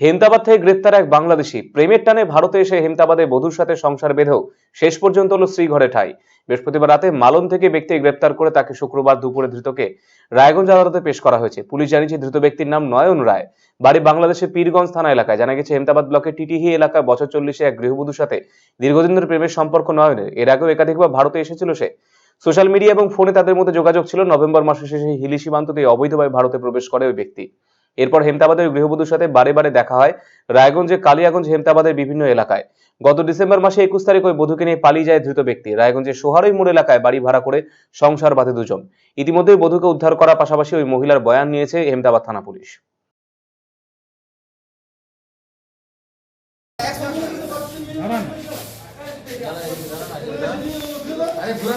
হেমতাবাদ থেকে গ্রেপ্তার এক বাংলাদেশি। প্রেমের টানে ভারতে এসে হেমতাবাদে বধূর সাথে সংসার বেঁধেও শেষ পর্যন্ত হলো স্ত্রী ঘরে ঠাই। বৃহস্পতিবার রাতে মালন থেকে ব্যক্তি গ্রেপ্তার করে তাকে শুক্রবার দুপুরে ধৃতকে রায়গঞ্জ আদালতে পেশ করা হয়েছে। পুলিশ জানিয়েছে ধৃত ব্যক্তির নাম নয়ন রায়। বাড়ি বাংলাদেশের পীরগঞ্জ থানা এলাকায়। জানা গেছে, হেমতাবাদ ব্লকের টিটিহি এলাকায় বছর চল্লিশে এক গৃহবধূর সাথে দীর্ঘদিন ধরে প্রেমের সম্পর্ক নয়নের। এর আগেও একাধিকবার ভারতে এসেছিল সে। সোশ্যাল মিডিয়া এবং ফোনে তাদের মধ্যে যোগাযোগ ছিল। নভেম্বর মাসে শেষে হিলি সীমান্ত দিয়ে অবৈধভাবে ভারতে প্রবেশ করে ওই ব্যক্তি। এরপর হেমতাবাদের ওই গৃহবধূর সাথে বারে বারে দেখা হয় রায়গঞ্জে কালিয়াগঞ্জ হেমতাবাদের বিভিন্ন এলাকায়। গত ডিসেম্বর মাসে একুশ তারিখ ওই বধূকে নিয়ে পালিয়ে যায় ধৃত ব্যক্তি। রায়গঞ্জের সোহারই মোড় এলাকায় বাড়ি ভাড়া করে সংসার বাঁধে দুজন। ইতিমধ্যে বধূকে উদ্ধার করার পাশাপাশি ওই মহিলার বয়ান নিয়েছে হেমতাবাদ থানা পুলিশ। আরে ঘুরে